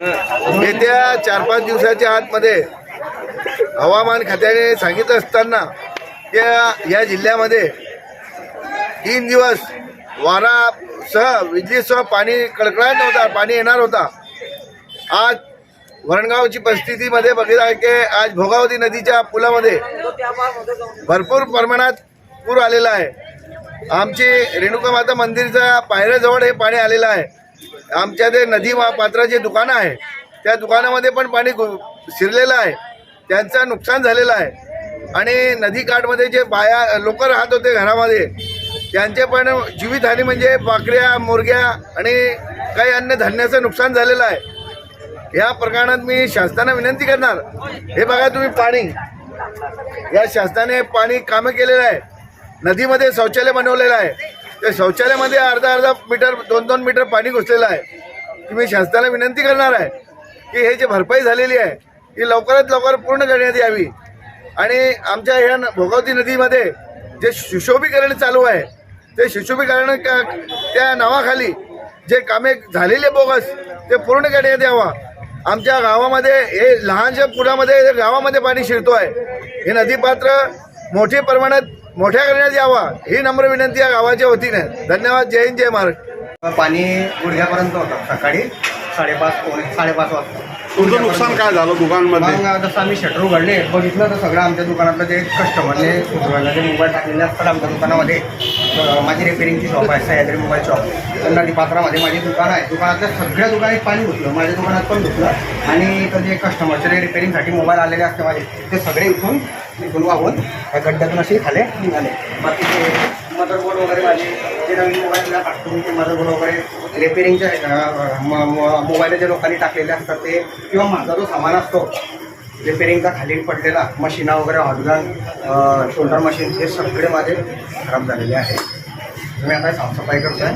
येत्या चार पाच दिवसाच्या आतमध्ये हवामान खात्याने सांगितलं असताना त्या या जिल्ह्यामध्ये तीन दिवस वारासह विजेसह पाणी कडकडाट होता पाणी येणार होता. आज वरणगावची परिस्थितीमध्ये बघितलं की आज भोगावती नदीच्या पुलामध्ये भरपूर प्रमाणात पूर आलेला आहे. आमची रेणुका माता मंदिरच्या पायऱ्याजवळ हे पाणी आलेलं आहे. आमच्या ते नदी वा पात्राचे दुकानं आहे. त्या दुकानामध्ये पण पाणी घु- शिरलेलं आहे. त्यांचं नुकसान झालेलं आहे. आणि नदीकाठमध्ये जे बाया लोक राहत होते घरामध्ये त्यांचे पण जीवितहानी म्हणजे पाकड्या मुरग्या आणि काही अन्य धान्याचं नुकसान झालेलं आहे. या प्रकरणात मी शासनाला विनंती करणार. हे बघा तुम्ही पाणी. या शासनाने पाणी कामं केलेलं आहे. नदीमध्ये शौचालय बनवलेलं आहे. त्या शौचालयामध्ये अर्धा अर्धा मीटर दोन दोन मीटर पाणी घुसलेलं आहे. तुम्ही शासनाला विनंती करणार आहे की हे जे भरपाई झालेली आहे ती लवकरात लवकर पूर्ण करण्यात यावी. आणि आमच्या ह्या न- भोगावती नदीमध्ये जे सुशोभीकरण चालू आहे ते सुशोभीकरण त्या नावाखाली जे कामे झालेले बोगस ते पूर्ण करण्यात यावा. आमच्या गावामध्ये हे लहानशा पुरामध्ये गावामध्ये पाणी शिरतो आहे हे नदीपात्र मोठ्या प्रमाणात मोठ्या करण्यात यावा ही नम्र विनंती या गावाच्या वतीने. धन्यवाद. जय हिंद जय महाराष्ट्र. पाणी गुडघ्यापर्यंत होतं सकाळी साडेपाच साडेपाच वाजता. तुमचं नुकसान काय झालं दुकानमध्ये? मग जसं आम्ही शटर उघडले बघितलं तर सगळं आमच्या दुकानातलं जे कस्टमरने जे मोबाईल टाकलेले असतात आमच्या दुकानामध्ये अं, माझी रिपेरिंगची शॉप आहे सह्याद्री मोबाईल शॉप तर नदीपात्रामध्ये माझे दुकान आहे. दुकानातल्या सगळ्या दुकानात पाणी घुसलं माझ्या दुकानात पण घुसलं आणि इथं जे कस्टमरचे जे रिपेरिंगसाठी मोबाईल आलेले असते माझे ते सगळे इथून इथून वाहून त्या गड्ड्यातून असे खाले निघाले. बाकीचे मदरबोर्ड वगैरे माझे जे नवीन मोबाईलला टाकतो ते मदरबोर्ड वगैरे रिपेरिंगच्या मोबाईल जे लोकांनी टाकलेले असतात ते किंवा माझा जो सामान असतो रिपेरिंगचा खाली पडलेला मशीना वगैरे हॉटगन शोल्डर मशीन हे सगळे माझे खराब झालेले आहे मी आता साफसफाई करतोय.